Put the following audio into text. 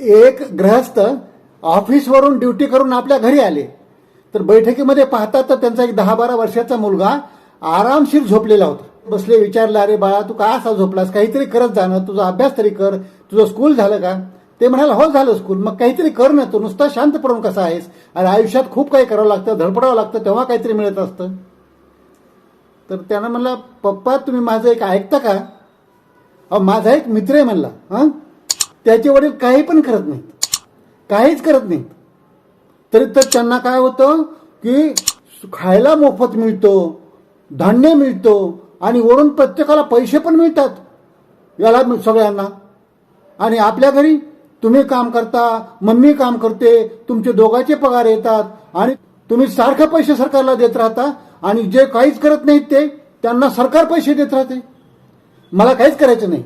एक गृहस्थ ऑफिसवरून ड्युटी करून आपल्या घरी आले. तर बैठकीमध्ये पाहतात तर त्यांचा एक दहा बारा वर्षाचा मुलगा आरामशीर झोपलेला होता. बसले विचारलं अरे बाळा तू का असा झोपलास? काहीतरी करत जाणं तुझा अभ्यास तरी कर. तुझं स्कूल झालं का? ते म्हणाल हो झालं स्कूल मग काहीतरी कर ना. तू नुसता शांत पडून कसा आहेस? अरे आयुष्यात खूप काही करावं लागतं धडपडावं लागतं तेव्हा काहीतरी मिळत असतं. तर त्यानं म्हणला पप्पा तुम्ही माझं एक ऐकता का? अहो माझा एक मित्र आहे म्हणला. हां? त्याचे वडील काही पण करत नाहीत. काहीच करत नाहीत. तरी तर त्यांना काय होतं की खायला मोफत मिळतो धान्य मिळतो आणि वरून प्रत्येकाला पैसे पण मिळतात. याला सगळ्यांना. आणि आपल्या घरी तुम्ही काम करता मम्मी काम करते तुमचे दोघांचे पगार येतात आणि तुम्ही सारखं पैसे सरकारला देत राहता आणि जे काहीच करत नाहीत ते त्यांना सरकार पैसे देत राहते. मला काहीच करायचं नाही.